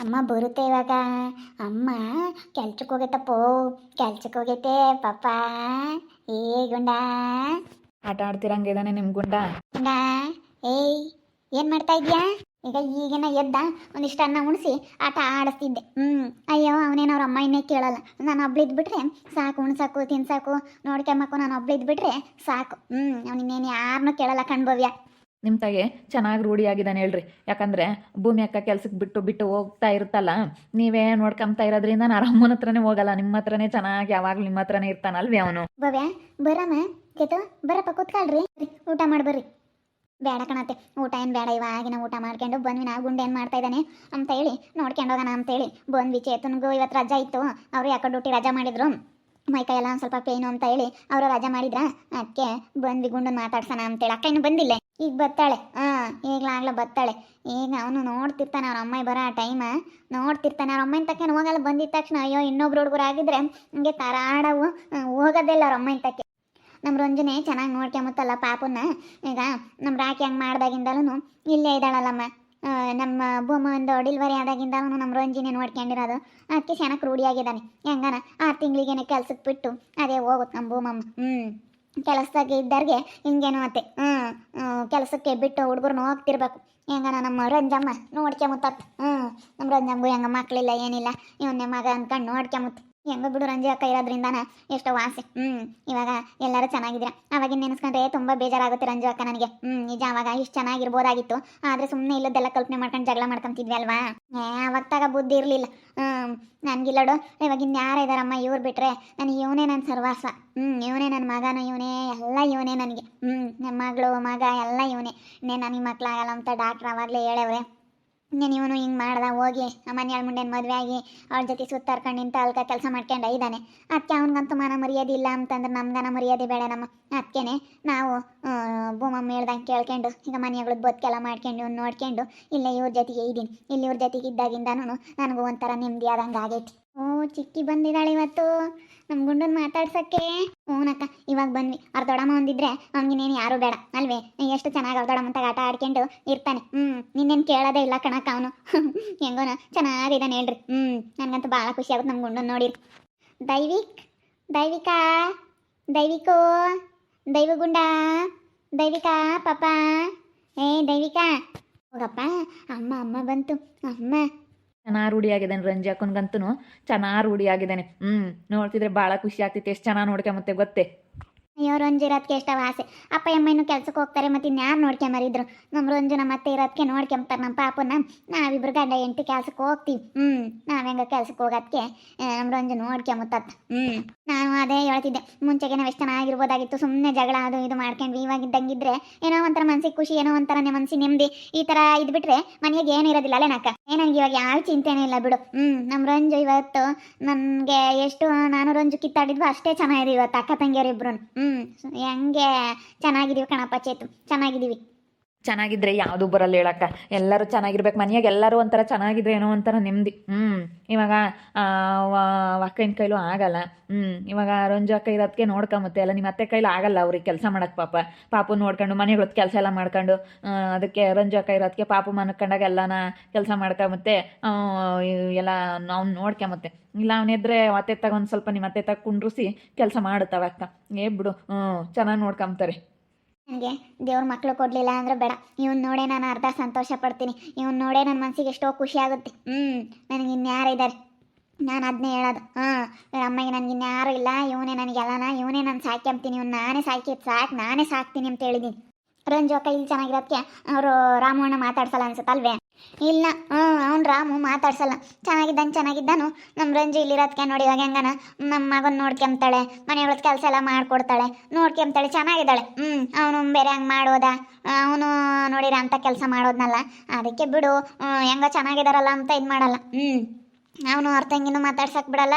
ಅಮ್ಮ ಬರುತ್ತೆ ಇವಾಗ. ಅಮ್ಮ ಕೆಲ್ಸಕ್ಕೆ ಹೋಗೈತಪ್ಪೋ. ಕೆಲ್ಸಕ್ಕೆ ಹೋಗೈತೆ ಪಾಪ. ಏ ಗುಂಡ. ಆಟ ಆಡ್ತಿರಂಗಿದಾನೆ ನಿಮ್ ಗುಂಡ? ಗುಂಡ ಏಯ್ ಏನು ಮಾಡ್ತಾ ಇದ್ಯಾ? ಈಗ ಈಗಿನ ಎದ್ದ ಒಂದಿಷ್ಟು ಅನ್ನ ಉಣಿಸಿ ಆಟ ಆಡಿಸ್ತಿದ್ದೆ. ಹ್ಞೂ ಅಯ್ಯೋ ಅವನೇನು ಅವ್ರ ಅಮ್ಮ ಇನ್ನೇ ಕೇಳಲ್ಲ. ನಾನು ಒಬ್ಳಿದ್ ಬಿಟ್ರೆ ಸಾಕು ಉಣ್ಸಾಕು ತಿನ್ಸಾಕು ನೋಡ್ಕೊಂಬಕು ನಾನು ಒಬ್ಳಿದ್ ಬಿಟ್ರೆ ಸಾಕು. ಹ್ಞೂ ಅವ್ನಿನ್ನೇನು ಯಾರನ್ನೂ ಕೇಳಲ್ಲ ಕಣ್ಭವ್ಯ. ನಿಮ್ಮ ತಾಯಿ ಚೆನ್ನಾಗಿ ರೂಢಿಯಾಗಿದ್ದಾನೆ ಹೇಳ್ರಿ. ಯಾಕಂದ್ರೆ ಭೂಮಿ ಅಕ್ಕ ಕೆಲ್ಸಕ್ಕೆ ಬಿಟ್ಟು ಬಿಟ್ಟು ಹೋಗ್ತಾ ಇರುತ್ತಲ್ಲ, ನೀವೇ ನೋಡ್ಕೊಂತಾ ಇರೋದ್ರಿಂದ ನಾನು ಅಮ್ಮನ ಹತ್ರನೇ ಹೋಗಲ್ಲ, ನಿಮ್ಮ ಹತ್ರನೇ ಚೆನ್ನಾಗಿ ಯಾವಾಗಲೂ ನಿಮ್ಮ ಹತ್ರನೇ ಇರ್ತಾನಲ್ವೇ ಅವನು. ಭವ್ಯ, ಬರಮ್ಮ. ಕೇತು, ಬರಪ್ಪ, ಕೂತ್ಕೊಳ್ರಿ. ಊಟ ಮಾಡ್ಬರ್ರಿ ಬೇಡ ಕಣತ್ತೆ, ಊಟ ಏನು ಬೇಡ ಇವಾಗಿನ ಊಟ ಮಾಡ್ಕೊಂಡು ಬಂದ್ವಿ ನಾ ಗುಂಡೆ ಏನು ಮಾಡ್ತಾ ಇದ್ದಾನೆ? ಅಂತ ಹೇಳಿ ನೋಡ್ಕೊಂಡು ಹೋಗೋಣ ಅಂತೇಳಿ. ಬಂದ್ವಿ ಚೇತನ್ಗೂ ಇವತ್ತು ರಜಾ ಇತ್ತು, ಅವರು ಯಾಕೋ ಡ್ಯೂಟಿ ರಜಾ ಮಾಡಿದ್ರು. ಮೈಕೈ ಎಲ್ಲ ಒಂದು ಸ್ವಲ್ಪ ಪೇನು ಅಂತ ಹೇಳಿ ಅವರು ರಜಾ ಮಾಡಿದ್ರ ಅದಕ್ಕೆ ಬಂದ್ವಿ ಗುಂಡನ್ ಮಾತಾಡ್ಸೋಣ ಅಂತೇಳಿ. ಅಕ್ಕ ಇನ್ನು ಬಂದಿಲ್ಲ. ಈಗ ಬರ್ತಾಳೆ ಹಾಂ ಈಗಲಾಗ್ಲೇ ಬತ್ತಾಳೆ. ಈಗ ಅವನು ನೋಡ್ತಿರ್ತಾನೆ ಅವ್ರ ಅಮ್ಮ ಬರೋ ಟೈಮ ನೋಡ್ತಿರ್ತಾನೆ. ಅವ್ರ ಅಮ್ಮನ ತಕ್ಕ ಹೋಗಲ್ಲ. ಬಂದಿದ್ದ ತಕ್ಷಣ ಅಯ್ಯೋ ಇನ್ನೊಬ್ರು ಹುಡುಗರು ಆಗಿದ್ರೆ ಹಂಗೆ ತರಾಡವು ಹೋಗೋದಿಲ್ಲ ಅವ್ರ ಅಮ್ಮನ ತಕ್ಕೆ. ನಮ್ಮ ರಂಜನೆ ಚೆನ್ನಾಗಿ ನೋಡ್ಕೊಂಬತ್ತಲ್ಲ ಪಾಪನ್ನ. ಈಗ ನಮ್ಮ ರಾಕಿ ಹಂಗೆ ಮಾಡ್ದಾಗಿಂದಲೂ ಇಲ್ಲೇ ಇದ್ದಾಳಲ್ಲಮ್ಮ. ಆ, ನಮ್ಮ ಭೂಮ ಒಂದು ಡಿಲ್ವರಿ ಆದಾಗಿಂದಲೂ ನಮ್ಮ ರಂಜಿನೇ ನೋಡ್ಕೊಂಡಿರೋದು ಅದಕ್ಕೆ ಚೆನ್ನಾಗಿ ರೂಢಿಯಾಗಿದ್ದಾನೆ. ಹೆಂಗನ? ಆರು ತಿಂಗಳಿಗೇನೆ ಕೆಲ್ಸಕ್ಕೆ ಬಿಟ್ಟು ಅದೇ ಹೋಗುತ್ತೆ ನಮ್ಮ ಭೂಮಮ್ಮ. ಹ್ಞೂ ಕೆಲಸದಾಗೆ ಇದ್ದವ್ರಿಗೆ ಹಿಂಗೇನೋ ಮತ್ತೆ ಹ್ಞೂ ಕೆಲಸಕ್ಕೆ ಬಿಟ್ಟು ಹುಡುಗರನ್ನ ಹೋಗ್ತಿರ್ಬೇಕು. ಹೆಂಗನ ನಮ್ಮ ರಂಜಮ್ಮ ನೋಡ್ಕೊಂಬತ್ತ ಹ್ಞೂ ನಮ್ಮ ರಂಜಮ್ಮಗೂ ಹೆಂಗ ಮಕ್ಕಳಿಲ್ಲ ಏನಿಲ್ಲ. ಇವನ್ನೇ ಮಗ ಅಂದ್ಕೊಂಡು ನೋಡ್ಕೊಂಬತ್ತು ಹೆಂಗ ಬಿಡು ರಂಜಿ ಅಕ್ಕ ಇರೋದ್ರಿಂದಾನ ಎಷ್ಟೋ ವಾಸೆ ಹ್ಮ್, ಇವಾಗ ಎಲ್ಲರೂ ಚೆನ್ನಾಗಿದ್ದೀರಾ? ಅವಾಗಿನ ನೆನೆಸ್ಕೊಂಡ್ರೆ ತುಂಬಾ ಬೇಜಾರಾಗುತ್ತೆ ರಂಜು ಅಕ್ಕ ನನಗೆ. ಹ್ಮ್, ನಿಜ ಅವಾಗ ಇಷ್ಟು ಚೆನ್ನಾಗಿರ್ಬೋದಾಗಿತ್ತು. ಆದ್ರೆ ಸುಮ್ಮನೆ ಇಲ್ಲದೆಲ್ಲ ಕಲ್ಪನೆ ಮಾಡ್ಕೊಂಡು ಜಗಳ ಮಾಡ್ಕೊಂತಿದ್ವಿ ಅಲ್ವಾ ಏ, ಅವತ್ತಾಗ ಬುದ್ಧಿ ಇರಲಿಲ್ಲ. ಹ್ಮ್ ನನ್ಗಿಲ್ಲಡು ಇವಾಗ ಯಾರು ಇದಾರಮ್ಮ ಇವ್ರು ಬಿಟ್ರೆ? ನನಗೆ ಇವನೇ ನನ್ನ ಸರ್ವಾಸ ಹ್ಮ್, ಇವನೇ ನನ್ನ ಮಗನು, ಇವನೇ, ಎಲ್ಲ ಇವನೇ ನನಗೆ. ಹ್ಮ್ ನನ್ನ ಮಗಳು, ಮಗ ಎಲ್ಲ ಇವನೇ. ಇನ್ನೇ ನನಗೆ ಮಕ್ಳಾಗಲ್ಲ ಅಂತ ಡಾಕ್ಟ್ರ್ ಅವಾಗಲೇ ಹೇಳವ್ರೆ. ಇನ್ನೇನು ಇವನು ಹಿಂಗೆ ಮಾಡ್ದ, ಹೋಗಿ ಮನೆಯಾಳ ಮುಂಡೆನ ಮದುವೆ ಆಗಿ ಅವ್ರ ಜೊತೆ ಸುತ್ತಾರ್ಕೊಂಡು ನಿಂತ ಅಲ್ಕ ಕೆಲಸ ಮಾಡ್ಕೊಂಡು ಇದ್ದಾನೆ ಅದಕ್ಕೆ ಅವನಿಗಂತೂ ಮನ ಮರ್ಯಾದೆ ಇಲ್ಲ ಅಂತಂದ್ರೆ ನಮ್ಗನ ಮರ್ಯಾದೆ ಬೇಡ ನಮ್ಮ. ಅದಕ್ಕೇನೆ ನಾವು ಭೂಮಮ್ಮ ಹೇಳ್ದಂಗೆ ಕೇಳ್ಕೊಂಡು ಈಗ ಮನೆಗಳು ಬದುಕೆಲ್ಲ ಮಾಡ್ಕೊಂಡು ನೋಡ್ಕೊಂಡು ಇಲ್ಲೇ ಇವ್ರ ಜೊತೆಗೆ ಇದ್ದೀನಿ ಇಲ್ಲಿ ಇವ್ರ ಜೊತೆಗೆ ಇದ್ದಾಗಿಂದನೂ ನನಗೂ ಒಂಥರ ನೆಮ್ಮದಿ ಆದಂಗೆ ಆಗೈತಿ. ಓ ಚಿಕ್ಕಿ ಬಂದಿದ್ದಾಳೆ ಇವತ್ತು. ನಮ್ಮ ಗುಂಡನ್ ಮಾತಾಡ್ಸಕ್ಕೆ. ಓನಕ್ಕ ಇವಾಗ ಬಂದ್ವಿ ಅವ್ರ ದೊಡಮ್ಮ ಒಂದಿದ್ರೆ ಅವ್ನಿಗೇನೇನು ಯಾರು ಬೇಡ, ಅಲ್ವೇ? ಎಷ್ಟು ಚೆನ್ನಾಗಿ ಅವ್ರ ದೊಡಮ್ಮ ಅಂತ ಆಟ ಆಡ್ಕೊಂಡು ಇರ್ತಾನೆ. ಹ್ಮ್ ನಿನ್ನೇನು ಕೇಳೋದೇ ಇಲ್ಲ ಕಣಕ್ಕ ಅವನು. ಹೆಂಗೋನ ಚೆನ್ನಾಗಿದ್ದಾನೆ ಹೇಳ್ರಿ. ಹ್ಮ್ ನನಗಂತೂ ಭಾಳ ಖುಷಿ ಆಗುತ್ತೆ ನಮ್ಮ ಗುಂಡನ್ ನೋಡಿ ದೈವಿಕ್, ದೈವಿಕಾ, ದೈವಿಕೋ ದೈವಗುಂಡ ದೈವಿಕಾ, ಪಾಪ. ಏ, ದೈವಿಕಾ. ಹೋಗಪ್ಪ, ಅಮ್ಮ ಅಮ್ಮ ಬಂತು. ಅಮ್ಮ ಚೆನ್ನಾಗಿ ರೂಢಿಯಾಗಿದ್ದಾನೆ ರಂಜಿ ಅಕ್ಕನ್ಗಂತೂ ಚೆನ್ನಾಗಿ ರೂಢಿಯಾಗಿದ್ದಾನೆ ಹ್ಞೂ ನೋಡ್ತಿದ್ರೆ ಭಾಳ ಖುಷಿ ಆಗ್ತೈತೆ ಎಷ್ಟು ಚೆನ್ನಾಗಿ ನೋಡ್ಕೊಂಬತ್ತೆ ಗೊತ್ತೇ? ಅಯ್ಯೋ ರಂಜು ಇರೋದಕ್ಕೆ ಎಷ್ಟು ಆಸೆ. ಅಪ್ಪ, ಅಮ್ಮ ಇನ್ನು ಕೆಲ್ಸಕ್ಕೆ ಹೋಗ್ತಾರೆ ಮತ್ತೆ ಇನ್ಯಾರು ನೋಡ್ಕೊಂಬರಿದ್ರು ನಮ್ಮ ರಂಜು ನಮ್ಮ ಅತ್ತೆ ಇರೋದಕ್ಕೆ ನೋಡ್ಕೊಂತಾರೆ ನಮ್ಮ ಪಾಪನ. ನಾವಿಬ್ರು ಗಂಡ ಎಂಟು ಕೆಲ್ಸಕ್ಕೆ ಹೋಗ್ತೀವಿ. ಹ್ಞೂ ನಾವು ಹೆಂಗ ಕೆಲ್ಸಕ್ಕೆ ಹೋಗೋದಕ್ಕೆ ನಮ್ಮ ರಂಜು ನೋಡ್ಕೊಂಬತ್ತ ಹ್ಞೂ ನಾನು ಅದೇ ಹೇಳ್ತಿದ್ದೆ. ಮುಂಚೆಗೆ ನಾವು ಎಷ್ಟು ಚೆನ್ನಾಗಿರ್ಬೋದಾಗಿತ್ತು. ಸುಮ್ಮನೆ ಜಗಳ ಅದು ಇದು ಮಾಡ್ಕೊಂಡ್ವಿ. ಇವಾಗ ಇದ್ದಂಗಿದ್ರೆ ಏನೋ ಒಂಥರ ಮನ್ಸಿಗೆ ಖುಷಿ, ಏನೋ ಒಂಥರ ಮನ್ಸಿಗೆ ನೆಮ್ಮದಿ. ಈ ಥರ ಇದ್ಬಿಟ್ರೆ ಮನೆಗೆ ಏನು ಇರೋದಿಲ್ಲ ಅಲ್ಲೇ ನಾಕ ಏ ನನಗೆ ಇವಾಗ ಯಾವ ಚಿಂತೆನೇ ಇಲ್ಲ ಬಿಡು. ಹ್ಞೂ ನಮ್ಮ ರಂಜು ಇವತ್ತು ನನಗೆ ಎಷ್ಟು ನಾನು ರಂಜು ಕಿತ್ತಾಡಿದ್ವು ಅಷ್ಟೇ ಚೆನ್ನಾಗಿದೆ ಇವತ್ತು ಅಕ್ಕ ತಂಗಿಯರಿಬ್ರು ಹ್ಞೂ ಹೆಂಗೆ? ಚೆನ್ನಾಗಿದೀವಿ ಕಣಪ್ಪ ಚೇತು. ಚೆನ್ನಾಗಿದ್ದೀವಿ ಚೆನ್ನಾಗಿದ್ರೆ ಯಾವುದು ಬರಲ್ಲ ಹೇಳಕ್ಕ. ಎಲ್ಲರೂ ಚೆನ್ನಾಗಿರ್ಬೇಕು. ಮನೆಯಾಗ ಎಲ್ಲರೂ ಒಂಥರ ಚೆನ್ನಾಗಿದ್ರೆ ಏನೋ ಒಂಥರ ನೆಮ್ಮದಿ. ಹ್ಞೂ ಇವಾಗ ಅಕ್ಕನ ಕೈಲೂ ಆಗಲ್ಲ. ಹ್ಞೂ ಇವಾಗ ರಂಜು ಅಕ್ಕ ಇರೋದಕ್ಕೆ ನೋಡ್ಕೊಂಬತ್ತೆ ಎಲ್ಲ ನಿಮ್ಮ ಅತ್ತೆ ಕೈಲೂ ಆಗಲ್ಲ ಅವ್ರಿಗೆ ಕೆಲಸ ಮಾಡಕ್ಕೆ ಪಾಪ. ಪಾಪು ನೋಡ್ಕೊಂಡು ಮನೆಗಳದ್ದು ಕೆಲಸ ಎಲ್ಲ ಮಾಡ್ಕೊಂಡು ಅದಕ್ಕೆ ರಂಜು ಅಕ್ಕ ಇರೋದಕ್ಕೆ ಪಾಪು ಮನ್ಕೊಂಡಾಗ ಎಲ್ಲನ ಕೆಲಸ ಮಾಡ್ಕೊಂಬತ್ತೆ. ಎಲ್ಲ ನಾವು ನೋಡ್ಕೊಂಬತ್ತೆ. ಇಲ್ಲ ಅವನಿದ್ರೆ ಅತ್ತೆ ತಗೊಂಡು ಸ್ವಲ್ಪ ನಿಮ್ಮ ಅತ್ತೆ ತಗ ಕುಂಡ್ರಿಸಿ ಕೆಲಸ ಮಾಡುತ್ತವ ಅಕ್ಕ. ಏ ಬಿಡು. ಹ್ಞೂ ಚೆನ್ನಾಗಿ ನೋಡ್ಕೊಂತಾರೆ ನನಗೆ ದೇವ್ರ ಮಕ್ಕಳು ಕೊಡಲಿಲ್ಲ ಅಂದ್ರೆ ಬೇಡ. ಇವನ್ ನೋಡೇ ನಾನು ಅರ್ಧ ಸಂತೋಷ ಪಡ್ತೀನಿ. ಇವನ್ ನೋಡೇ ನನ್ನ ಮನಸ್ಸಿಗೆ ಎಷ್ಟೋ ಖುಷಿ ಆಗುತ್ತೆ. ಹ್ಞೂ ನನಗೆ ಇನ್ಯಾರು ಇದ್ದಾರೆ ನಾನು ಅದನ್ನೇ ಹೇಳೋದು. ಹಾಂ ಅಮ್ಮಗೆ ನನಗೆ ಇನ್ಯಾರು ಇಲ್ಲ. ಇವನೇ ನನಗೆಲ್ಲನ ಇವನೇ ನಾನು ಸಾಕ್ಯಂತೀನಿ ಇವ್ನು ನಾನೇ ಸಾಕಿ ಸಾಕು, ನಾನೇ ಸಾಕ್ತೀನಿ ಅಂತ ಹೇಳಿದ್ದೀನಿ ರಂಜು ಅಕ್ಕ, ಇಲ್ಲಿ ಚೆನ್ನಾಗಿರೋದಕ್ಕೆ ಅವರು ರಾಮಣ್ಣ ಮಾತಾಡ್ಸಲ್ಲ ಅನ್ಸುತ್ತಲ್ವೇ? ಇಲ್ಲ ಹ್ಞೂ ಅವ್ನು ರಾಮು ಮಾತಾಡ್ಸಲ್ಲ. ಚೆನ್ನಾಗಿದ್ದಾನೆ, ಚೆನ್ನಾಗಿದ್ದಾನು. ನಮ್ಮ ರಂಜು ಇಲ್ಲಿರೋದಕ್ಕೆ ನೋಡಿ ಇವಾಗ ಹೆಂಗನ? ನಮ್ಮ ಮಗನ ನೋಡ್ಕೊಂತಾಳೆ ಮನೆಯೊಳಗೆ ಕೆಲಸ ಎಲ್ಲ ಮಾಡಿಕೊಡ್ತಾಳೆ. ನೋಡ್ಕೊಂತಾಳೆ ಚೆನ್ನಾಗಿದ್ದಾಳೆ. ಹ್ಞೂ ಅವನು ಬೇರೆ ಹಂಗೆ ಮಾಡೋದ? ಅವನು ನೋಡಿರ ಅಂತ ಕೆಲಸ ಮಾಡೋದ್ನಲ್ಲ? ಅದಕ್ಕೆ ಬಿಡು. ಹೆಂಗ ಚೆನ್ನಾಗಿದಾರಲ್ಲ ಅಂತ ಇದು ಮಾಡಲ್ಲ. ಹ್ಞೂ ಅವನು ಅವ್ರ ತಂಗಿನೂ ಮಾತಾಡ್ಸಕ್ ಬಿಡಲ್ಲ.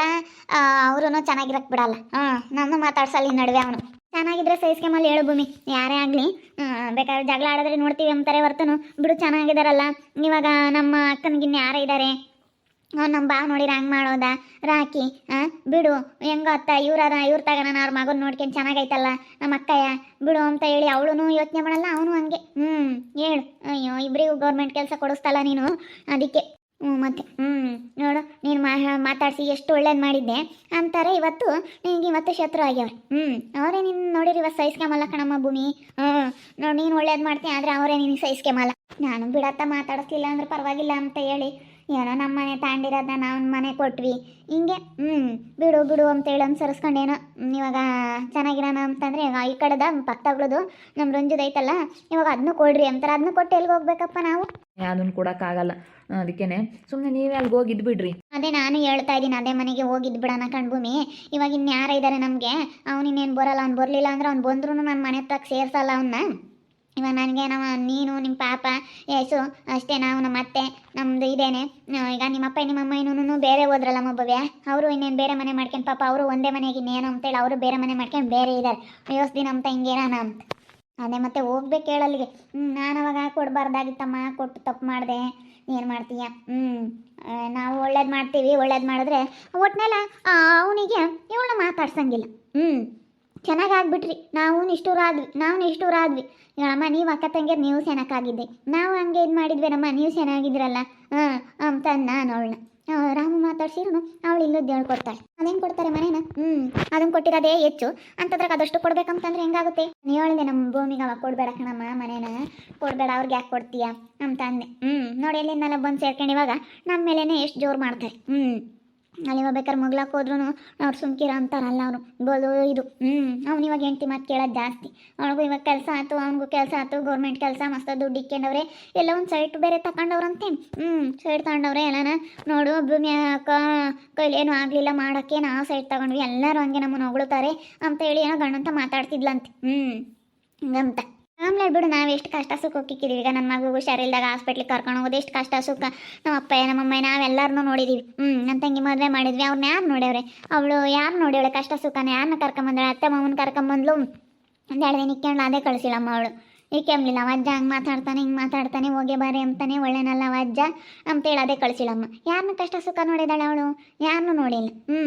ಅವರೂ ಚೆನ್ನಾಗಿರಕ್ಕೆ ಬಿಡಲ್ಲ. ಹ್ಞೂ ನಾನು ಮಾತಾಡ್ಸಲ್ಲ ಈ ನಡುವೆ ಅವನು. ಚೆನ್ನಾಗಿದ್ರೆ ಸಹಿಸ್ಕೊಂಬಲ್ಲಿ ಹೇಳು ಭೂಮಿ. ಯಾರೇ ಆಗಲಿ ಬೇಕಾದ್ರೆ ಜಗಳ ಆಡಿದ್ರೆ ನೋಡ್ತೀವಿ ಅಂತಾರೆ ಹೊರ್ತನು. ಬಿಡು, ಚೆನ್ನಾಗಿದಾರಲ್ಲ. ಇವಾಗ ನಮ್ಮ ಅಕ್ಕನಿಗಿನ್ನ ಯಾರೇ ಇದ್ದಾರೆ ನಮ್ಮ ಬಾ ನೋಡಿರ ಹಂಗೆ ಮಾಡೋದ? ರಾಕಿ ಬಿಡು, ಹೆಂಗೋ ಅತ್ತ, ಇವ್ರಾರ, ಇವ್ರ ತಗ ನಾನು ಅವ್ರ ಮಗನ ನೋಡ್ಕೊಂಡು ಚೆನ್ನಾಗೈತಲ್ಲ ನಮ್ಮ ಅಕ್ಕಯ್ಯ. ಬಿಡು ಅಂತ ಹೇಳಿ ಅವಳು ಯೋಚನೆ ಮಾಡಲ್ಲ, ಅವನು ಹಂಗೆ. ಹ್ಞೂ ಹೇಳು. ಅಯ್ಯೋ ಇಬ್ಬರಿಗೂ ಗೌರ್ಮೆಂಟ್ ಕೆಲಸ ಕೊಡಿಸ್ತಲ್ಲ ನೀನು? ಅದಕ್ಕೆ. ಹ್ಞೂ ಮತ್ತೆ? ಹ್ಞೂ. ನೋಡು ನೀನು ಮಾ ಮಾತಾಡಿಸಿ ಎಷ್ಟು ಒಳ್ಳೇದು ಮಾಡಿದ್ದೆ ಅಂತಾರೆ ಇವತ್ತು ನಿನಗೆ ಇವತ್ತು ಶತ್ರು ಆಗ್ಯವ್ರೆ. ಹ್ಞೂ. ಅವರೇ ನೀನು ನೋಡಿರಿ ಇವತ್ತು ಸಹಿಸ್ಕೊಂಬಲ್ಲ ಕಣಮ್ಮ ಭೂಮಿ. ಹ್ಞೂ. ನೋಡಿ ನೀನು ಒಳ್ಳೇದು ಮಾಡ್ತೀನಿ ಆದರೆ ಅವರೇ ನಿನಗೆ ಸಹಿಸ್ಕೊಂಬಲ್ಲ ನಾನು ಬಿಡತ್ತ ಮಾತಾಡಿಸ್ಲಿಲ್ಲ ಅಂದ್ರೆ ಪರವಾಗಿಲ್ಲ ಅಂತ ಹೇಳಿ. ಏನೋ ನಮ್ಮ ಮನೆ ತಾಂಡಿರೋದನ್ನ ನಾವು ಮನೆ ಕೊಟ್ವಿ. ಹಿಂಗೆ ಹ್ಞೂ ಬಿಡು ಬಿಡು ಅಂತೇಳಿ ಅನುಸರಿಸ್ಕೊಂಡೇನೋ. ಇವಾಗ ಚೆನ್ನಾಗಿರೋಣ ಅಂತಂದರೆ ಈ ಕಡೆದ ಪಕ್ಕದಗಳದು ನಮ್ಮ ರಂಜುದೈತಲ್ಲ ಇವಾಗ ಅದನ್ನು ಕೊಡ್ರಿ ಅಂತಾರೆ. ಅದನ್ನು ಕೊಟ್ಟು ಎಲ್ಲಿಗೆ ಹೋಗ್ಬೇಕಪ್ಪ ನಾವು? ಅದನ್ನು ಕೊಡೋಕ್ಕಾಗಲ್ಲ. ಅದಕ್ಕೇ ಸುಮ್ಮನೆ ನೀವೇ ಅಲ್ಲಿ ಹೋಗಿ ಇದ್ಬಿಡ್ರಿ. ಅದೇ ನಾನು ಹೇಳ್ತಾ ಇದ್ದೀನಿ, ಅದೇ ಮನೆಗೆ ಹೋಗಿ ಬಿಡೋಣ ಕಣ್ಭೂಮಿ. ಇವಾಗ ಇನ್ನು ಯಾರ ಇದ್ದಾರೆ ನಮಗೆ? ಅವ್ನು ಇನ್ನೇನು ಬರಲ್ಲ, ಅವ್ನು ಬರಲಿಲ್ಲ ಅಂದ್ರೆ ಅವ್ನು ಬಂದ್ರೂ ನನ್ನ ಮನೆ ತಕ್ಕ ಸೇರ್ಸಲ್ಲ ಅವನ್ನ ಇವಾಗ ನನಗೆ ನಮ್ಮ ನೀನು ನಿಮ್ಮ ಪಾಪ, ಯೇಸು, ಅಷ್ಟೇ ನಾವು, ನಮ್ಮ ಅತ್ತೆ ನಮ್ಮದು ಇದೇನೆ. ಈಗ ನಿಮ್ಮ ಅಪ್ಪ, ನಿಮ್ಮ ಅಮ್ಮ ಇನ್ನೂ ಬೇರೆ ಹೋದ್ರಲ್ಲ ಮಬ್ಬವ್ಯ ಅವರು ಇನ್ನೇನು ಬೇರೆ ಮನೆ ಮಾಡ್ಕೊಂಡು ಪಾಪ ಅವರು ಒಂದೇ ಮನೆಗೆ ಇನ್ನೇನು ಅಂತೇಳಿ ಅವರು ಬೇರೆ ಮನೆ ಮಾಡ್ಕೊಂಡು ಬೇರೆ ಇದ್ದಾರೆ ಯೋಸ್ದಿನ ಅಂತ ಹಿಂಗೇನಾನ ಅಂತ ಅದೇ ಮತ್ತೆ ಹೋಗ್ಬೇಕು ಹೇಳಲ್ಲಿಗೆ ಹ್ಞೂ ನಾನು ಅವಾಗ ಕೊಡಬಾರ್ದಾಗಿತ್ತಮ್ಮ, ಕೊಟ್ಟು ತಪ್ಪು ಮಾಡಿದೆ. ಏನು ಮಾಡ್ತೀಯ? ಹ್ಞೂ ನಾವು ಒಳ್ಳೇದು ಮಾಡ್ತೀವಿ, ಒಳ್ಳೇದು ಮಾಡಿದ್ರೆ ಒಟ್ನೆಲ್ಲ ಅವನಿಗೆ ಇವಳನ್ನ ಮಾತಾಡ್ಸಂಗಿಲ್ಲ. ಹ್ಞೂ ಚೆನ್ನಾಗಿ ಆಗ್ಬಿಟ್ರಿ ನಾವು ನಿಷ್ಠೂರಾದ್ವಿ ನಾವು ನಿಷ್ಠೂರಾದ್ವಿ. ಅಮ್ಮ ನೀವು ಅಕ್ಕ ತಂಗಿಯರು ನೀವು ಚೆನ್ನಾಗಿದ್ದೆ ನಾವು ಹಂಗೆ ಇದು ಮಾಡಿದ್ವಿ ನಮ್ಮ ನೀವು ಚೆನ್ನಾಗಿದ್ರಲ್ಲ ಹಾಂ, ಅಂತ ನಾನು ಅವಳನ್ನ ರಾಮು ಮಾತಾಡ್ಸಿರು ಅವಳು ಇಲ್ಲದ್ದು ಹೇಳ್ಕೊಡ್ತಾಳೆ ಅದೇನು ಕೊಡ್ತಾರೆ ಮನೇನ? ಹ್ಮ್ ಅದನ್ನು ಕೊಟ್ಟಿರೋದೇ ಹೆಚ್ಚು. ಅಂತದ್ರಾಗ ಅದಷ್ಟು ಕೊಡ್ಬೇಕಂತಂದ್ರೆ ಹೆಂಗಾಗುತ್ತೆ? ನೀ ಹೇಳಿದೆ ನಮ್ಮ ಭೂಮಿಗೆ ಅವಾಗ ಕೊಡಬೇಡ ಕಣಮ್ಮ, ಮನೇನ. ಕೊಡಬೇಡ, ಅವ್ರಿಗೆ ಯಾಕೆ ಕೊಡ್ತೀಯಾ? ನಮ್ಮ ತಂದೆ. ಹ್ಮ್, ನೋಡಿ ಎಲ್ಲಿಂದೆಲ್ಲ ಬಂದು ಸೇರ್ಕೊಂಡು ಇವಾಗ ನಮ್ಮ ಮೇಲೇ ಎಷ್ಟು ಜೋರು ಮಾಡ್ತಾರೆ. ಹ್ಞೂ ಅಲ್ಲಿ ಬೇಕಾದ್ರೆ ಮಗ್ಲಾಕ್ ಹೋದ್ರು ಅವ್ರು ಸುಮ್ಕಿರ ಅಂತಾರಲ್ಲ ಅವರು. ಬೋದು ಇದು ಹ್ಞೂ ಅವ್ನು ಇವಾಗ ಹೆಂಡ್ತಿ ಮಾತು ಕೇಳೋದು ಜಾಸ್ತಿ. ಅವ್ನಿಗೂ ಇವಾಗ ಕೆಲಸ ಆಯ್ತು ಅವ್ನಿಗೂ ಕೆಲಸ ಆಯ್ತು ಗೌರ್ಮೆಂಟ್ ಕೆಲಸ ಮಸ್ತ್ ದುಡ್ಡು ಇಕ್ಕೊಂಡವ್ರೆ. ಎಲ್ಲ ಒಂದು ಸೈಟ್ ಬೇರೆ ತಗೊಂಡವ್ರಂತೆ ಹ್ಞೂ ಸೈಟ್ ತಗೊಂಡವ್ರೆ ಎಲ್ಲನ. ನೋಡು, ಭೂಮಿ ಕೈಲಿ ಏನೂ ಆಗಲಿಲ್ಲ ಮಾಡೋಕ್ಕೆ ನಾವು ಸೈಟ್ ತಗೊಂಡ್ವಿ. ಎಲ್ಲರೂ ಹಂಗೆ ನಮ್ಮನ್ನು ಹೊಗಳುತ್ತಾರೆ ಅಂತ ಹೇಳಿ ಏನೋ ಗಂಡಂತ ಮಾತಾಡ್ತಿದ್ಲಂತೆ. ಹ್ಞೂ ಹಂಗಂತ. ಆಮೇಲೆ ಬಿಡು, ನಾವು ಎಷ್ಟು ಕಷ್ಟ ಸುಖ ಹೋಗಿಕ್ಕಿದೀವಿ ಈಗ ನನ್ನ ಮಗು ಹುಷಾರಿಲ್ದಾಗ ಹಾಸ್ಪಿಟ್ಲಿಗೆ ಕರ್ಕೊಂಡು ಹೋಗೋದು ಎಷ್ಟು ಕಷ್ಟ ಸುಖ. ನಮ್ಮ ಅಪ್ಪ ನಮ್ಮಮ್ಮ ನಾವೆಲ್ಲರನ್ನೂ ನೋಡಿದ್ದೀವಿ ಹ್ಞೂ ನನ್ನ ತಂಗಿ ಮದುವೆ ಮಾಡಿದ್ವಿ ಅವ್ರನ್ನ ಯಾರು ನೋಡ್ಯವ್ರೆ? ಅವಳು ಯಾರು ನೋಡ್ಯವಳೆ? ಕಷ್ಟ ಸುಖನ ಯಾರನ್ನ ಕರ್ಕೊಂಬಂದಳೆ? ಅತ್ತೆ ಮಾವನ ಕರ್ಕೊಂಬಂದ್ಲು? ಅಂತ ಹೇಳಿದೆ ನಿಕ್ಕೊಂಡು ಅದೇ ಕಳಿಸಿಲ್ಲಮ್ಮ ಅವಳು. ಇಕ್ಕೆಂಬ್ಲಿಲ್ಲ ಅವ ಅಜ್ಜ ಹಂಗೆ ಮಾತಾಡ್ತಾನೆ, ಹಿಂಗೆ ಮಾತಾಡ್ತಾನೆ, ಹೋಗಿ ಬಾರಿ ಅಂತಾನೆ, ಒಳ್ಳೆನಲ್ಲ ಅವ ಅಜ್ಜ ಅಂತೇಳಿ ಅದೇ ಕಳಿಸಿಲ್ಲಮ್ಮ. ಯಾರನ್ನ ಕಷ್ಟ ಸುಖ ನೋಡಿದಾಳೆ ಅವಳು? ಯಾರನ್ನೂ ನೋಡಿಲ್ಲ. ಹ್ಞೂ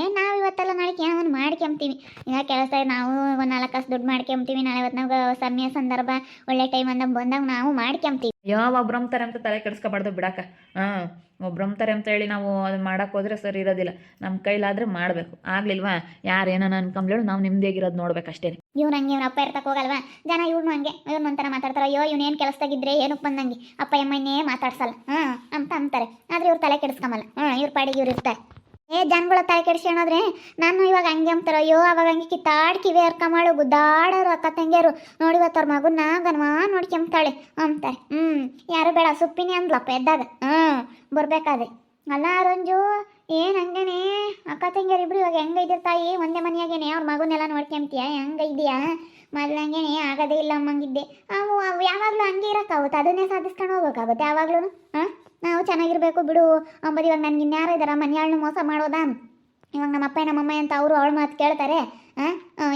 ಏನು ನಾವು ಇವತ್ತೆಲ್ಲ ನಾಳೆ ಏನೋ ಮಾಡ್ಕೊಂತೀವಿ ಈಗ ಕೆಲಸ ನಾವು ಒಂದು ನಾಲ್ಕು ಕಾಸು ದುಡ್ಡು ಮಾಡ್ಕೊಂತೀವಿ ನಾಳೆ ಇವತ್ತು ನಾವು ಸಮಯ, ಸಂದರ್ಭ, ಒಳ್ಳೆ ಟೈಮ್ ಅಂದಾಗ ಬಂದಾಗ ನಾವು ಮಾಡ್ಕೊಂತೀವಿ ಯಾವ ಒಬ್ರಂತಾರೆ ಅಂತ ತಲೆ ಕೆಡಿಸ್ಕೊಬಾರ್ದು ಬಿಡಾಕ. ಹಾಂ ಒಬ್ರಂತಾರೆ ಅಂತ ಹೇಳಿ ನಾವು ಅದನ್ನ ಮಾಡಕ್ಕೆ ಹೋದ್ರೆ ಸರಿ ಇರೋದಿಲ್ಲ. ನಮ್ಮ ಕೈಲಾದ್ರೆ ಮಾಡಬೇಕು. ಆಗ್ಲಿಲ್ವಾ? ಏನೋ ಅನ್ಕೊಂಬ್ಲೇಳು ನಾವು ನಿಮ್ದೇಗಿರೋದು ನೋಡ್ಬೇಕಷ್ಟೇ ಇವ್ನು ಹಂಗೆ, ಇವ್ನ ಅಪ್ಪ ಇರ್ತಕ್ಕೆ ಹೋಗಲ್ವಾ? ಜನ ಇವ್ನು ಹಂಗೆ, ಇವ್ನು ಒಂಥರ ಮಾತಾಡ್ತಾರೆ, ಅಯ್ಯೋ, ಇವ್ನು ಏನು ಕೆಲಸದಾಗಿದ್ರೆ ಏನಕ್ಕೆ ಬಂದಂಗೆ. ಅಪ್ಪ ಅಮ್ಮನ್ನೇ ಮಾತಾಡ್ಸಲ್ಲ. ಹಾಂ, ಅಂತ ಅಂತಾರೆ. ಆದರೆ ಇವ್ರು ತಲೆ ಕೆಡಿಸ್ಕೊಂಬಲ್ಲ. ಹ್ಞೂ ಇವ್ರ ಪಾಡಿಗೆ ಇವ್ರು ಇರ್ತಾರೆ. ಏ, ಜನಗಳ ತಲೆ ಕೆಡಿಸ್ಕೊಳೋದ್ರೆ ನಾನು ಇವಾಗ ಹಂಗೆ ಅಂತಾರೆ ಅಯ್ಯೋ, ಅವಾಗ ಹಂಗೆ ಕಿತ್ತಾಡ್ ಕಿವಿ ಹರ್ಕಮಾಳು ಗುದ್ದಾಡೋರು ಅಕ್ಕ ತಂಗಿಯರು. ನೋಡಿ ಇವತ್ತು ಅವ್ರ ಮಗುನ ಗನ್ವಾ ನೋಡ್ಕೊಂತಾಳೆ ಅಂತಾರೆ. ಹ್ಞೂ ಯಾರು ಬೇಡ, ಸುಪ್ಪಿನಿ ಅಂದ್ಲಪ್ಪ ಎದ್ದಾಗ. ಹ್ಞೂ ಬರ್ಬೇಕಾದ್ರೆ ಅಲ್ಲ ರಂಜು ಅಕ್ಕ ತಂಗಿಯರಿಬ್ರು ಇವಾಗ ಹೆಂಗೈದಿರ್ ತಾಯಿ? ಒಂದೇ ಮನೆಯಾಗೇನೆ, ಅವ್ರ ಮಗುನೆಲ್ಲ ನೋಡ್ಕೊಂತೀಯ ಹೆಂಗೈದ್ಯಾ ಮೊದ್ಲಂಗೇನೆ ಆಗೋದೇ ಇಲ್ಲ ಅಮ್ಮಂಗಿದ್ದೆ. ಅವು ಅವು ಯಾವಾಗಲೂ ಹಂಗೆ ಇರೋಕ್ಕಾಗುತ್ತೆ? ಅದನ್ನೇ ಸಾಧಿಸ್ಕೊಂಡು ಹೋಗ್ಬೇಕಾಗುತ್ತೆ ಯಾವಾಗ್ಲೂ? ಹಾಂ? ನಾವು ಚೆನ್ನಾಗಿರ್ಬೇಕು ಬಿಡು. ಅಂಬದ್ ಇವಾಗ ನನಗೆ ಇನ್ಯಾರ ಇದ್ದಾರ ಮನೆಯಾಳನ್ನು ಮೋಸ ಮಾಡೋದಾ? ಇವಾಗ ನಮ್ಮ ಅಪ್ಪ ನಮ್ಮಮ್ಮ ಅಂತ ಅವರು ಅವಳ ಮಾತು ಕೇಳ್ತಾರೆ.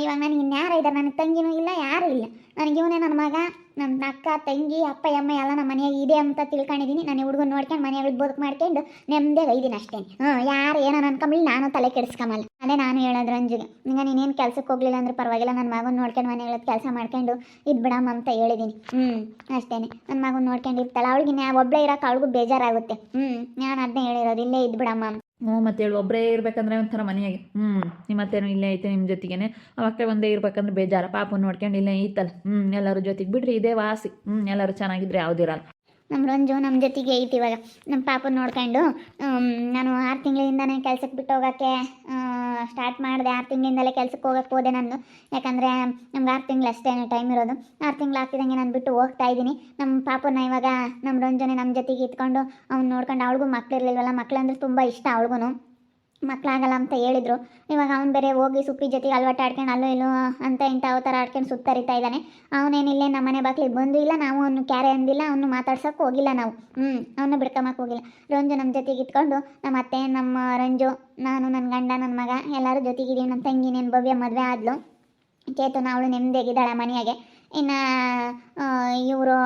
ಇವಾಗ ನನಗೆ ಇನ್ಯಾರು ಇದ್ದಾರೆ? ನನಗೆ ತಂಗಿನೂ ಇಲ್ಲ, ಯಾರೂ ಇಲ್ಲ. ನನಗೆ ಇವನೇ ನನ್ನ ಮಗ, ನನ್ನ ಅಕ್ಕ, ತಂಗಿ, ಅಪ್ಪ ಅಮ್ಮ ಎಲ್ಲ ನಮ್ಮ ಮನೆಯಾಗ ಇದೆ ಅಂತ ತಿಳ್ಕೊಂಡಿದ್ದೀನಿ. ನಾನು ಹುಡುಗನ ನೋಡ್ಕೊಂಡು ಮನೆಯಾಗ ಬದುಕು ಮಾಡ್ಕೊಂಡು ನೆಮ್ಮದಿಯಾಗಿ ಐದಿನ ಅಷ್ಟೇ ಹ್ಞೂ ಯಾರು ಏನೋ ಅನ್ಕೊಂಬಿಲ್ಲ ನಾನು ತಲೆ ಕೆಡಿಸ್ಕೊಂಬಲ್ಲ ಅದೇ ನಾನು ಹೇಳೋದು ಅಂಜಿಗೆ ಈಗ ನೀನೇನು ಕೆಲ್ಸಕ್ಕೆ ಹೋಗಲಿಲ್ಲ ಅಂದ್ರೆ ಪರವಾಗಿಲ್ಲ ನನ್ನ ಮಗನ ನೋಡ್ಕೊಂಡು ಮನೆಗಳ ಕೆಲಸ ಮಾಡ್ಕೊಂಡು ಇದು ಬಿಡಮ್ಮ ಅಂತ ಹೇಳಿದ್ದೀನಿ ಹ್ಞೂ ಅಷ್ಟೇ ನನ್ನ ಮಗನ ನೋಡ್ಕೊಂಡು ಇರ್ತಾಳೆ. ಅವಳಿಗೆ ನಾ ಒಬ್ಬಳೇ ಇರೋಕೆ ಅವಳಿಗೂ ಬೇಜಾರಾಗುತ್ತೆ. ಹ್ಞೂ ನಾನು ಅದನ್ನೇ ಹೇಳಿರೋದು, ಇಲ್ಲೇ ಇದು ಬಿಡಮ್ಮ ಅಂತ. ಹ್ಞೂ, ಮತ್ತೆ ಹೇಳು ಒಬ್ಬರೇ ಇರ್ಬೇಕಂದ್ರೆ ಒಂಥರ ಮನೆಯಾಗೆ ಹ್ಞೂ ನಿಮ್ಮ ಇಲ್ಲೇ ಐತೆ ನಿಮ್ಮ ಜೊತೆಗೇನೆ. ಅವಕ್ಕೆ ಒಂದೇ ಇರ್ಬೇಕಂದ್ರೆ ಬೇಜಾರ. ಪಾಪ ನೋಡ್ಕೊಂಡು ಇಲ್ಲೇ ಐತಲ್ಲ ಹ್ಞೂ ಎಲ್ಲರ ಜೊತೆಗೆ ಬಿಡ್ರಿ, ಇದೇ ವಾಸಿ. ಹ್ಞೂ ಎಲ್ಲರೂ ಚೆನ್ನಾಗಿದ್ರೆ ಯಾವುದಿರಲ್ಲ ನಮ್ಮ ರಂಜು ನಮ್ಮ ಜೊತೆಗೆ ಐತಿ ಇವಾಗ. ನಮ್ಮ ಪಾಪನ ನೋಡ್ಕೊಂಡು ನಾನು ಆರು ತಿಂಗಳಿಂದನೇ ಕೆಲ್ಸಕ್ಕೆ ಬಿಟ್ಟು ಹೋಗೋಕ್ಕೆ ಸ್ಟಾರ್ಟ್ ಮಾಡಿದೆ ಆರು ತಿಂಗಳಿಂದಲೇ ಕೆಲಸಕ್ಕೆ ಹೋಗಕ್ಕೆ ಹೋದೆ ನಾನು. ಯಾಕಂದರೆ ನಮ್ಗೆ ಆರು ತಿಂಗಳು ಅಷ್ಟೇ ಟೈಮ್ ಇರೋದು. ಆರು ತಿಂಗಳು ಆಗ್ತಿದ್ದಂಗೆ ನಾನು ಬಿಟ್ಟು ಹೋಗ್ತಾ ಇದ್ದೀನಿ. ನಮ್ಮ ಪಾಪನ ಇವಾಗ ನಮ್ಮ ರಂಜನೆ ನಮ್ಮ ಜೊತೆಗೆ ಇಟ್ಕೊಂಡು ಅವ್ನು ನೋಡ್ಕೊಂಡು ಅವಳಿಗೂ ಮಕ್ಕಳಿರಲಿಲ್ವಲ್ಲ ಮಕ್ಳಂದ್ರೆ ತುಂಬ ಇಷ್ಟ ಅವಳಿಗೂ ಮಕ್ಕಳಾಗಲ್ಲ ಅಂತ ಹೇಳಿದ್ರು. ಇವಾಗ ಅವ್ನು ಬೇರೆ ಹೋಗಿ ಸುಪ್ಪಿ ಜೊತೆಗೆ ಅಲ್ವಾಟ ಆಡ್ಕೊಂಡು ಅಲ್ಲೋ ಇಲ್ಲೋ ಅಂತ ಇಂಥ ಅವ ಥರ ಆಡ್ಕೊಂಡು ಸುತ್ತರಿತಾ ಇದ್ದಾನೆ. ಅವನೇನಿಲ್ಲೇ ನಮ್ಮ ಮನೆ ಬಾಗ್ಲಿಗೆ ಬಂದು ಇಲ್ಲ, ನಾವು ಅವನು ಕ್ಯಾರೆ ಅಂದಿಲ್ಲ, ಅವನು ಮಾತಾಡ್ಸೋಕೆ ಹೋಗಿಲ್ಲ ನಾವು. ಹ್ಞೂ ಅವನು ಬಿಡ್ಕೊಂಬಕ್ಕೆ ಹೋಗಿಲ್ಲ. ರಂಜು ನಮ್ಮ ಜೊತೆಗೆ ಇಟ್ಕೊಂಡು ನಮ್ಮ ಅತ್ತೆ, ನಮ್ಮ ರಂಜು, ನಾನು ನನ್ನ ಗಂಡ ನನ್ನ ಮಗ ಎಲ್ಲರೂ ಜೊತೆಗಿದ್ದೀವಿ ನಮ್ಮ ತಂಗಿ, ನೇನು ಭವ್ಯ ಮದುವೆ ಆದ್ಲು. ಚೇತನ ಅವಳು ನೆಮ್ಮದಿಯಾಗಿದ್ದಾಳೆ ಮನೆಯಾಗೆ. ಇನ್ನು ಇವರು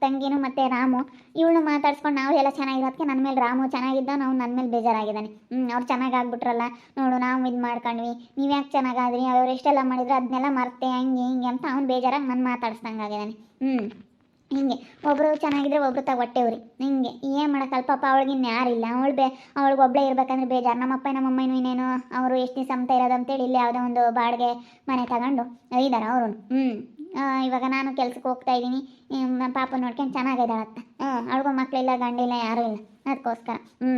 ತಂಗಿನೂ ಮತ್ತು ರಾಮು ಇವಳು ಮಾತಾಡ್ಸ್ಕೊಂಡು ನಾವು ಎಲ್ಲ ಚೆನ್ನಾಗಿರೋದಕ್ಕೆ ನನ್ನ ಮೇಲೆ ರಾಮು ಚೆನ್ನಾಗಿದ್ದ, ನಾವು ನನ್ನ ಮೇಲೆ ಬೇಜಾರಾಗಿದ್ದಾನೆ. ಹ್ಞೂ ಅವ್ರು ಚೆನ್ನಾಗಿ ಆಗ್ಬಿಟ್ರಲ್ಲ ನೋಡು ನಾವು ಇದು ಮಾಡ್ಕೊಂಡ್ವಿ. ನೀವು ಯಾಕೆ ಚೆನ್ನಾಗಾದ್ರಿ? ಅವ್ರು ಎಷ್ಟೆಲ್ಲ ಮಾಡಿದ್ರು ಅದನ್ನೆಲ್ಲ ಮರ್ತೆ, ಹಂಗೆ, ಹಿಂಗೆ ಅಂತ ಅವ್ನು ಬೇಜಾರಾಗಿ ನಾನು ಮಾತಾಡ್ಸ್ದಂಗೆ ಆಗಿದ್ದಾನೆ. ಹ್ಞೂ ಹಿಂಗೆ. ಒಬ್ಬರು ಚೆನ್ನಾಗಿದ್ರೆ ಒಬ್ರು ತಗ ಹೊಟ್ಟೆವ್ರಿ. ಹಿಂಗೆ. ಏನು ಮಾಡೋಕ್ಕಲ್ಲ ಪಾಪ ಅವಳಿಗೆ ಯಾರಿಲ್ಲ ಅವಳು ಬೇ, ಅವಳಿಗೆ ಒಬ್ಬಳೇ ಇರಬೇಕಂದ್ರೆ ಬೇಜಾರು. ನಮ್ಮಪ್ಪ, ನಮ್ಮಮ್ಮನೂ ಇನ್ನೇನು ಅವರು ಎಷ್ಟು ದಿವಸ ಅಂತ ಇರೋದು ಅಂತೇಳಿ ಇಲ್ಲಿ ಯಾವುದೋ ಒಂದು ಬಾಡಿಗೆ ಮನೆ ತಗೊಂಡು ಇದ್ದಾರೆ ಅವರು ಹ್ಞೂ ಇವಾಗ ನಾನು ಕೆಲಸಕ್ಕೆ ಹೋಗ್ತಾ ಇದ್ದೀನಿ. ಪಾಪ ನೋಡ್ಕೊಂಡು ಚೆನ್ನಾಗಿದ್ದಾಳತ್ತ ಹ್ಞೂ ಅವಳಿಗೂ ಮಕ್ಕಳಿಲ್ಲ ಗಂಡಿಲ್ಲ ಯಾರೂ ಇಲ್ಲ. ಅದಕ್ಕೋಸ್ಕರ. ಹ್ಞೂ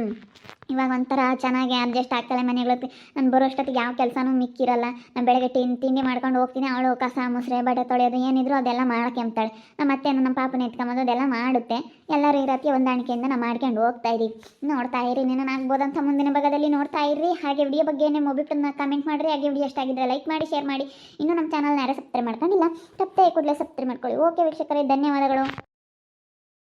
ಇವಾಗ ಒಂಥರ ಚೆನ್ನಾಗಿ ಅಡ್ಜಸ್ಟ್ ಆಗ್ತಾಳೆ ಮನೆಗಳು. ನಾನು ಬರೋಷ್ಟೊತ್ತಿಗೆ ಯಾವ ಕೆಲಸನೂ ಮಿಕ್ಕಿರಲ್ಲ. ನಾನು ಬೆಳಗ್ಗೆ ತಿನ್ ತಿಂಡಿ ಮಾಡ್ಕೊಂಡು ಹೋಗ್ತೀನಿ. ಅವಳು ಕಸ ಮೊಸರೆ ಬಟ್ಟೆ ತೊಳೆಯೋದು ಏನಿದ್ರು ಅದೆಲ್ಲ ಮಾಡ್ಕೊಂತಾಳೆ ನಮ್ಮ ಮತ್ತೆ ನಮ್ಮ ಪಾಪನ ಎತ್ಕೊಂಬಂದು ಅದೆಲ್ಲ ಮಾಡುತ್ತೆ. ಎಲ್ಲರೂ ಇರತ್ತೆ ಹೊಂದಾಣಿಕೆಯಿಂದ ನಾನು ಮಾಡ್ಕೊಂಡು ಹೋಗ್ತಾ ಇದ್ದೀವಿ ನೋಡ್ತಾ ಇರಿ ನೀನು ಆಗ್ಬೋದಂತ ಮುಂದಿನ ಭಾಗದಲ್ಲಿ ನೋಡ್ತಾ ಇರ್ರಿ. ಹಾಗೆ ವಿಡಿಯೋ ಬಗ್ಗೆ ನಿಮ್ಮ ಒಬ್ಬಿಟ್ಟನ್ನ ಕಮೆಂಟ್ ಮಾಡಿರಿ ಹಾಗೆ ವಿಡಿಯೋ ಎಷ್ಟಾಗಿದ್ರೆ ಲೈಕ್ ಮಾಡಿ ಶೇರ್ ಮಾಡಿ. ಇನ್ನೂ ನಮ್ಮ ಚಾನಲ್ನ ಯಾರು ಸಬ್ಸ್ಕ್ರೈಬ್ ಮಾಡ್ಕೊಂಡಿಲ್ಲ ತಪ್ಪೇ ಕೂಡಲೇ ಸಬ್ಸ್ಕ್ರೈಬ್ ಮಾಡ್ಕೊಳ್ಳಿ. ಓಕೆ ವೀಕ್ಷಕರೇ ಧನ್ಯವಾದಗಳು.